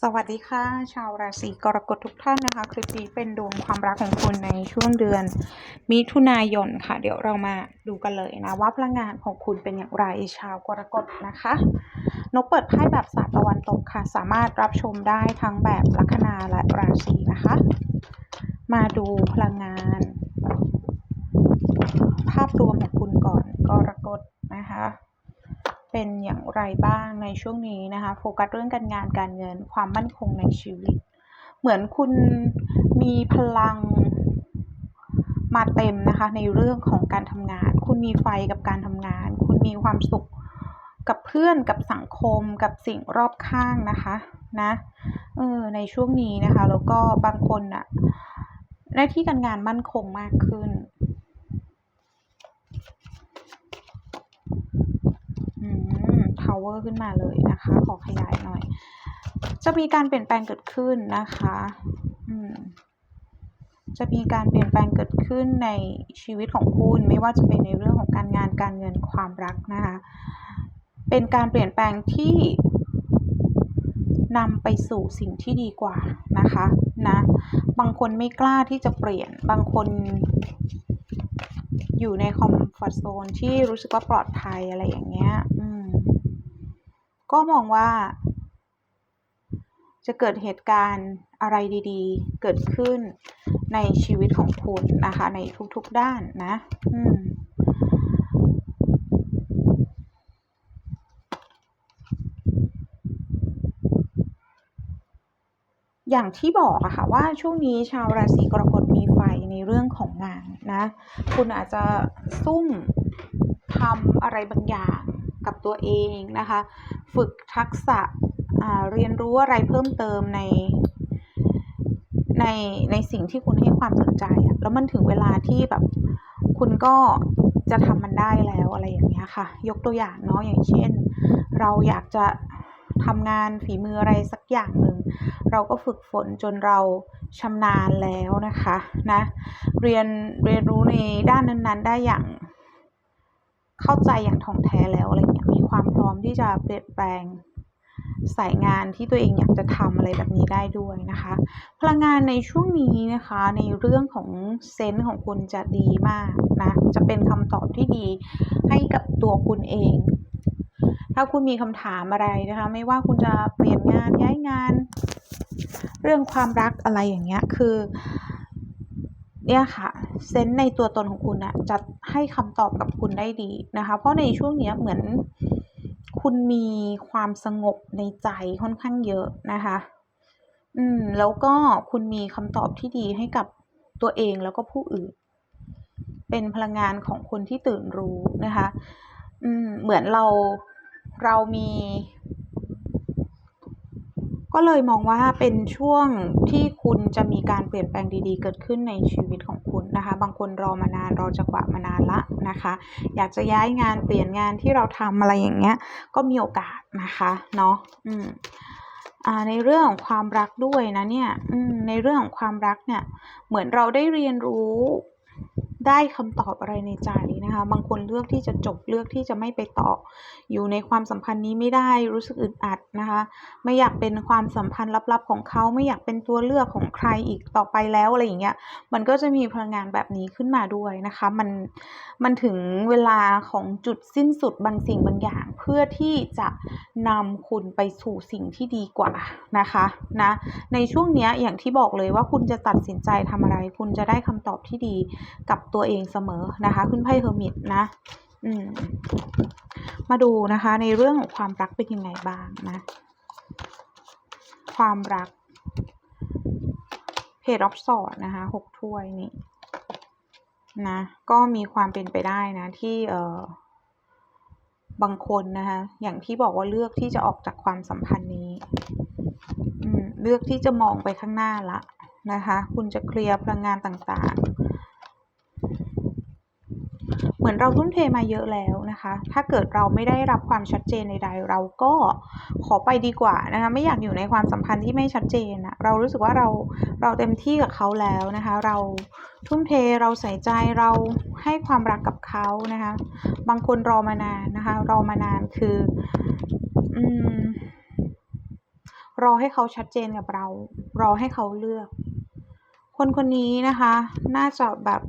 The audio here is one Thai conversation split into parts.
สวัสดีค่ะ ชาวราศีกรกฎทุกท่านนะคะ คลิปนี้เป็นดวงความรักของคุณในช่วงเดือน มิถุนายนค่ะ เดี๋ยวเรามาดูกันเลยนะว่าพลังงานของคุณเป็นอย่างไรชาวกรกฎนะคะ นกเปิดไพ่แบบศาสตร์ตะวันตกค่ะ สามารถรับชมได้ทั้งแบบลัคนาและราศีนะคะ มาดูพลังงาน ภาพรวมของคุณก่อนกรกฎนะคะ เป็นอย่างไรบ้างในช่วงนี้นะคะโฟกัสเรื่องการงานการเงินความมั่นคงในชีวิต เหมือนคุณมีพลังมาเต็มนะคะในเรื่องของการทำงาน คุณมีไฟกับการทำงาน คุณมีความสุขกับเพื่อนกับสังคมกับสิ่งรอบข้างนะคะนะเออในช่วงนี้นะคะ แล้วก็บางคนอะหน้าที่การงานมั่นคงมากขึ้น power ขึ้นมาเลยนะคะ ขอขยายหน่อย จะมีการเปลี่ยนแปลงเกิดขึ้นนะคะจะมีการเปลี่ยนแปลงเกิดขึ้นในชีวิตของคุณไม่ว่าจะเป็นในเรื่องของการงานการเงินความรักนะคะ เป็นการเปลี่ยนแปลงที่นำไปสู่สิ่งที่ดีกว่านะคะนะ บางคนไม่กล้าที่จะเปลี่ยน บางคน อยู่ในคอมฟอร์ z โซนที่รู้สึกว่าปลอดภัยอะไรอย่างเงี้ย อืม ก็มองว่า จะเกิดเหตุการณ์อะไรดีๆ เกิดขึ้นในชีวิตของคุณนะคะ ในทุกๆด้านนะ อืมอย่างที่บอกอะค่ะว่าช่วงนี้ชาวราศีกรกฎ ในเรื่องของงานนะ คุณอาจจะซุ่มทำอะไรบางอย่างกับตัวเองนะคะ ฝึกทักษะเรียนรู้อะไรเพิ่มเติมในในในสิ่งที่คุณให้ความสนใจอะแล้วมันถึงเวลาที่แบบคุณก็จะทำมันได้แล้วอะไรอย่างเงี้ยค่ะ ยกตัวอย่างเนาะอย่างเช่น เราอยากจะ ทำงานฝีมืออะไรสักอย่างหนึ่ง เราก็ฝึกฝนจนเราชำนาญแล้วนะคะนะเรียนเรียนรู้ในด้านนั้นๆ ได้อย่างเข้าใจอย่างท่องแท้แล้วอะไรเงี้ยมีความพร้อมที่จะเปลี่ยนแปลงสายงานที่ตัวเองอยากจะทำอะไรแบบนี้ได้ด้วยนะคะ พลังงานในช่วงนี้นะคะในเรื่องของเซนส์ของคุณจะดีมากนะจะเป็นคำตอบที่ดีให้กับตัวคุณเอง ถ้าคุณมีคำถามอะไรนะคะ ไม่ว่าคุณจะเปลี่ยนงานย้ายงาน เรื่องความรักอะไรอย่างเงี้ยคือเนี่ยค่ะเซนส์ในตัวตนของคุณอะจะให้คำตอบกับคุณได้ดีนะคะ เพราะในช่วงเนี้ยเหมือนคุณมีความสงบในใจค่อนข้างเยอะนะคะ อืม แล้วก็คุณมีคำตอบที่ดีให้กับตัวเองแล้วก็ผู้อื่น เป็นพลังงานของคนที่ตื่นรู้นะคะ อืม เหมือนเรา เรามี ก็เลยมองว่าเป็นช่วงที่คุณจะมีการเปลี่ยนแปลงดีๆ เกิดขึ้นในชีวิตของคุณนะคะ บางคนรอมานานรอจังหวะมานานละนะคะ อยากจะย้ายงานเปลี่ยนงานที่เราทำอะไรอย่างเงี้ย ก็มีโอกาสนะคะเนาะอืมอ่าในเรื่องของความรักด้วยนะเนี่ยอืมในเรื่องของความรักเนี่ย เหมือนเราได้เรียนรู้ ได้คำตอบอะไรในใจนะคะ บางคนเลือกที่จะจบเลือกที่จะไม่ไปต่อ อยู่ในความสัมพันธ์นี้ไม่ได้รู้สึกอึดอัดนะคะ ไม่อยากเป็นความสัมพันธ์ลับๆของเขาไม่อยากเป็นตัวเลือกของใครอีกต่อไปแล้วอะไรอย่างเงี้ย มันก็จะมีพลังงานแบบนี้ขึ้นมาด้วยนะคะ มันมันถึงเวลาของจุดสิ้นสุดบางสิ่งบางอย่าง เพื่อที่จะนำคุณไปสู่สิ่งที่ดีกว่านะคะนะ ในช่วงเนี้ยอย่างที่บอกเลยว่าคุณจะตัดสินใจทำอะไร คุณจะได้คำตอบที่ดีกับตัวเองเสมอนะคะ ขึ้นไพ่เฮอร์มิตนะอืมมาดูนะคะ ในเรื่องของความรักเป็นยังไงบ้างนะ ความรักเพจออฟสอดนะคะหกถ้วยนี่นะก็มีความเป็นไปได้นะ ที่เออบางคนนะคะอย่างที่บอกว่าเลือกที่จะออกจากความสัมพันธ์นี้เลือกที่จะมองไปข้างหน้าละนะคะ คุณจะเคลียร์พลังงานต่างๆ เหมือนเราทุ่มเทมาเยอะแล้วนะคะ ถ้าเกิดเราไม่ได้รับความชัดเจนใดๆเราก็ขอไปดีกว่านะคะ ไม่อยากอยู่ในความสัมพันธ์ที่ไม่ชัดเจนอะเรารู้สึกว่าเราเราเต็มที่กับเขาแล้วนะคะ เราทุ่มเทเราใส่ใจเราให้ความรักกับเขานะคะ บางคนรอมานานนะคะ รอมานานคืออืมรอให้เขาชัดเจนกับเรา รอให้เขาเลือก คนคนนี้นะคะ น่าจะแบบ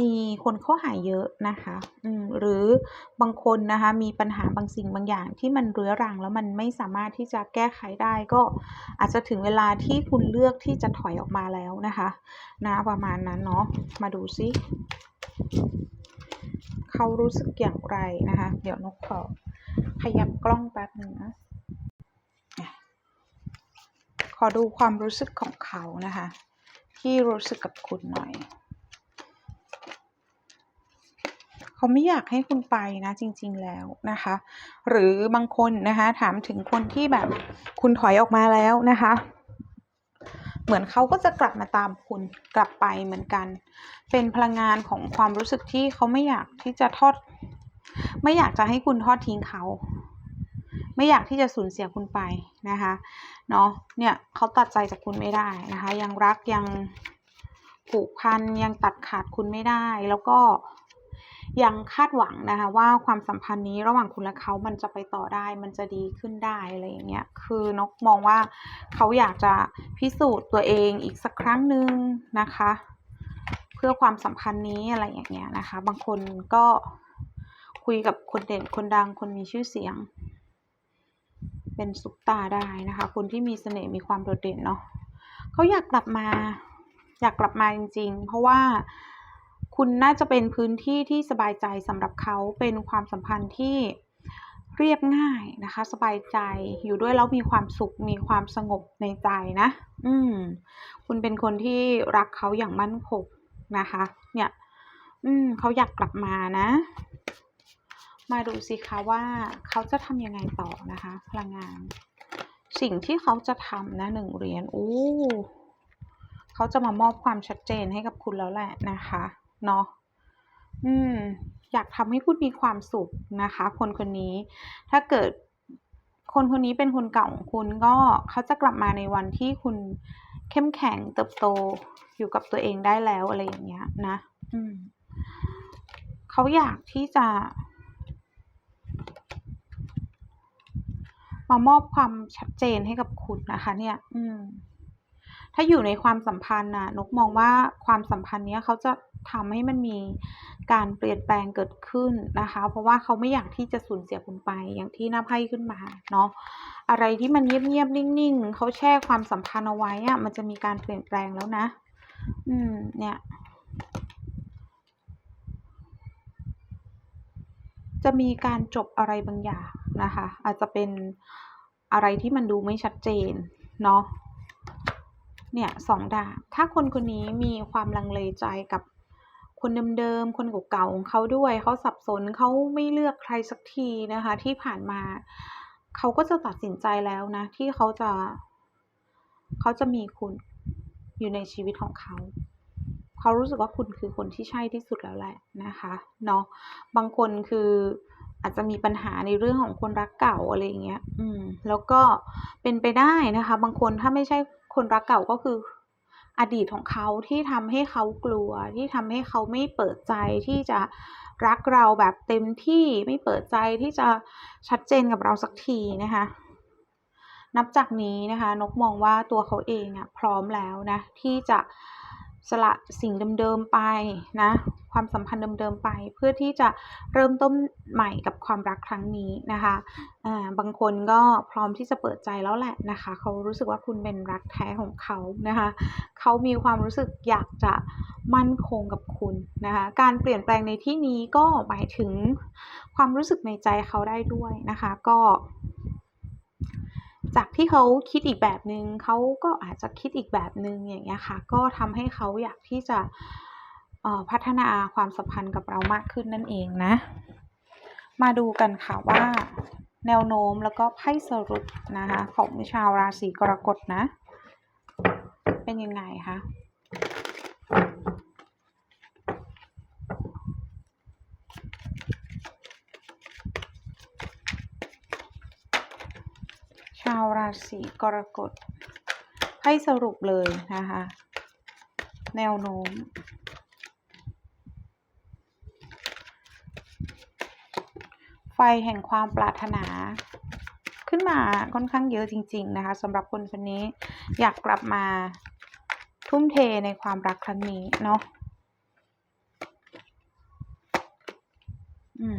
มีคนเข้าหายเยอะนะคะอืมหรือบางคนนะคะ มีปัญหาบางสิ่งบางอย่างที่มันเรื้อรังแล้วมันไม่สามารถที่จะแก้ไขได้ก็อาจจะถึงเวลาที่คุณเลือกที่จะถอยออกมาแล้วนะคะนะประมาณนั้นเนาะมาดูซิเขารู้สึกอย่างไรนะคะ เดี๋ยวนกขอขยับกล้องแป๊บหนึ่งนะขอดูความรู้สึกของเขานะคะ ที่รู้สึกกับคุณหน่อย เขาไม่อยากให้คุณไปนะจริง ๆแล้วนะคะ หรือบางคนนะคะถามถึงคนที่แบบคุณถอยออกมาแล้วนะคะ เหมือนเขาก็จะกลับมาตามคุณกลับไปเหมือนกัน เป็นพลังงานของความรู้สึกที่เขาไม่อยากที่จะทอด ไม่อยากจะให้คุณทอดทิ้งเขาไม่อยากที่จะสูญเสียคุณไปนะคะเนาะเนี่ยเขาตัดใจจากคุณไม่ได้นะคะ ยังรักยังผูกพันยังตัดขาดคุณไม่ได้ แล้วก็ ยังคาดหวังนะคะว่าความสัมพันธ์นี้ระหว่างคุณและเขามันจะไปต่อได้ มันจะดีขึ้นได้อะไรอย่างเงี้ย คือนกมองว่าเขาอยากจะพิสูจน์ตัวเองอีกสักครั้งหนึ่งนะคะ เพื่อความสัมพันธ์นี้อะไรอย่างเงี้ยนะคะ บางคนก็คุยกับคนเด่นคนดังคนมีชื่อเสียง เป็นซุปตาได้นะคะ คนที่มีเสน่ห์มีความโดดเด่นเนาะเขาอยากกลับมา อยากกลับมาจริง ๆ เพราะว่า คุณน่าจะเป็นพื้นที่ที่สบายใจสำหรับเขาเป็นความสัมพันธ์ที่เรียบง่ายนะคะ สบายใจอยู่ด้วยแล้วมีความสุขมีความสงบในใจนะ อืม คุณเป็นคนที่รักเขาอย่างมั่นคงนะคะ เนี่ย อืมเขาอยากกลับมานะ มาดูสิคะว่าเขาจะทำยังไงต่อนะคะ พลังงาน สิ่งที่เขาจะทำนะหนึ่งเหรียญอู้เขาจะมามอบความชัดเจนให้กับคุณแล้วแหละนะคะ เนาะอืม อยากทำให้คุณมีความสุขนะคะ คนคนนี้ ถ้าเกิดคนคนนี้เป็นคนเก่าของคุณก็เขาจะกลับมาในวันที่คุณเข้มแข็งเติบโตอยู่กับตัวเองได้แล้วอะไรอย่างเงี้ย นะอืมเขาอยากที่จะ มามอบความชัดเจนให้กับคุณนะคะ เนี่ย อืม ถ้าอยู่ในความสัมพันธ์น่ะนกมองว่าความสัมพันธ์เนี้ยเขาจะ ทำให้มันมีการเปลี่ยนแปลงเกิดขึ้นนะคะ เพราะว่าเขาไม่อยากที่จะสูญเสียคุณไปอย่างที่หน้าไพ่ขึ้นมาเนาะอะไรที่มันเงียบๆนิ่งๆเขาแช่ความสัมพันธ์เอาไว้อะมันจะมีการเปลี่ยนแปลงแล้วนะ อืม เนี่ยจะมีการจบอะไรบางอย่างนะคะ อาจจะเป็นอะไรที่มันดูไม่ชัดเจนเนาะเนี่ยสองดาบถ้าคนคนนี้มีความลังเลใจกับ คนเดิมๆ คนเก่าๆของเขาด้วย เขาสับสนเขาไม่เลือกใครสักทีนะคะ ที่ผ่านมา เขาก็จะตัดสินใจแล้วนะ ที่เขาจะ เขาจะมีคุณอยู่ในชีวิตของเขาเขารู้สึกว่าคุณคือคนที่ใช่ที่สุดแล้วแหละนะคะเนาะบางคนคืออาจจะมีปัญหาในเรื่องของคนรักเก่าอะไรอย่างเงี้ย อืม แล้วก็เป็นไปได้นะคะ บางคนถ้าไม่ใช่คนรักเก่าก็คือ อดีตของเขาที่ทำให้เขากลัว ที่ทำให้เขาไม่เปิดใจที่จะรักเราแบบเต็มที่ไม่เปิดใจที่จะชัดเจนกับเราสักทีนะคะ นับจากนี้นะคะ นกมองว่าตัวเขาเองอะพร้อมแล้วนะที่จะ สละสิ่งเดิมๆไปนะ ความสัมพันธ์เดิมๆไป เพื่อที่จะเริ่มต้นใหม่กับความรักครั้งนี้นะคะอ่าบางคนก็พร้อมที่จะเปิดใจแล้วแหละนะคะ เขารู้สึกว่าคุณเป็นรักแท้ของเขานะคะ เขามีความรู้สึกอยากจะมั่นคงกับคุณนะคะ การเปลี่ยนแปลงในที่นี้ก็หมายถึงความรู้สึกในใจเขาได้ด้วยนะคะ ก็ จากที่เขาคิดอีกแบบหนึง่งเขาก็อาจจะคิดอีกแบบหนึ่งอย่างเงี้ยค่ะ ก็ทำให้เขาอยากที่จะพัฒนาความสัมพันธ์กับเรามากขึ้นนั่นเองนะ มาดูกันค่ะว่าแนวโน้มแล้วก็ไพ่สรุปนะคะของชาวราศีกรกฎนะ เป็นยังไงคะชาว ราศีกรกฎไพ่สรุปเลยนะคะ แนวโน้ม ไฟแห่งความปรารถนาขึ้นขึ้นมาค่อนข้างเยอะจริง ๆ นะคะสำหรับคนคนนี้อยากกลับมาทุ่มเทในความรักครั้งนี้เนาะอืม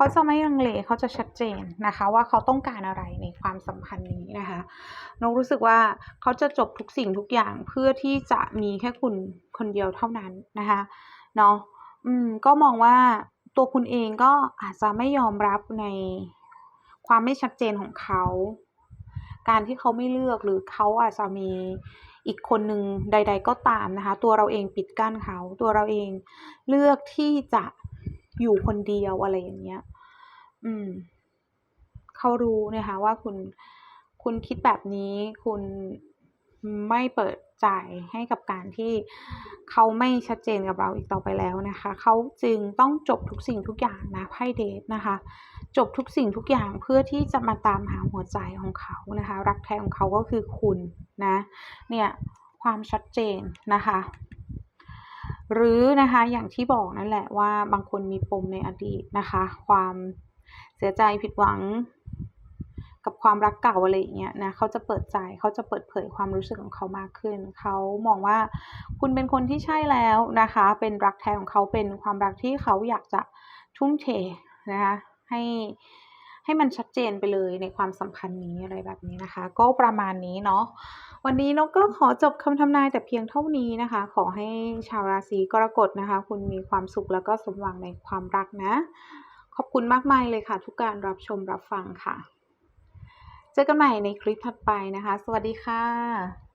เขาจะไม่ลังเลเขาจะชัดเจนนะคะ ว่าเขาต้องการอะไรในความสัมพันธ์นี้นะคะนกรู้สึกว่าเขาจะจบทุกสิ่งทุกอย่างเพื่อที่จะมีแค่คุณคนเดียวเท่านั้นนะคะเนาะอืมก็มองว่าตัวคุณเองก็อาจจะไม่ยอมรับในความไม่ชัดเจนของเขา การที่เขาไม่เลือกหรือเขาอาจจะมีอีกคนหนึ่งใด ๆ ก็ตามนะคะ ตัวเราเองปิดกั้นเขา ตัวเราเองเลือกที่จะ อยู่คนเดียวอะไรอย่างเงี้ย อืม เขารู้นะคะว่าคุณ คุณคิดแบบนี้ คุณไม่เปิดใจให้กับการที่เขาไม่ชัดเจนกับเราอีกต่อไปแล้วนะคะ เขาจึงต้องจบทุกสิ่งทุกอย่างนะไพ่เดทนะคะ จบทุกสิ่งทุกอย่างเพื่อที่จะมาตามหาหัวใจของเขานะคะ รักแท้ของเขาก็คือคุณนะ เนี่ยความชัดเจนนะคะ หรือนะคะอย่างที่บอกนั่นแหละว่าบางคนมีปมในอดีตนะคะ ความเสียใจผิดหวัง กับความรักเก่าอะไรอย่างเงี้ยนะเขาจะเปิดใจเขาจะเปิดเผยความรู้สึกของเขามากขึ้น เขามองว่าคุณเป็นคนที่ใช่แล้วนะคะ เป็นรักแท้ของเขาเป็นความรักที่เขาอยากจะทุ่มเทนะคะให้ ให้มันชัดเจนไปเลยในความสัมพันธ์นี้อะไรแบบนี้นะคะ ก็ประมาณนี้เนาะวันนี้นกก็ขอจบคำทำนายแต่เพียงเท่านี้นะคะ ขอให้ชาวราศีกรกฎนะคะ คุณมีความสุขแล้วก็สมหวังในความรักนะ ขอบคุณมากมายเลยค่ะ ทุกการรับชมรับฟังค่ะ เจอกันใหม่ในคลิปถัดไปนะคะ สวัสดีค่ะ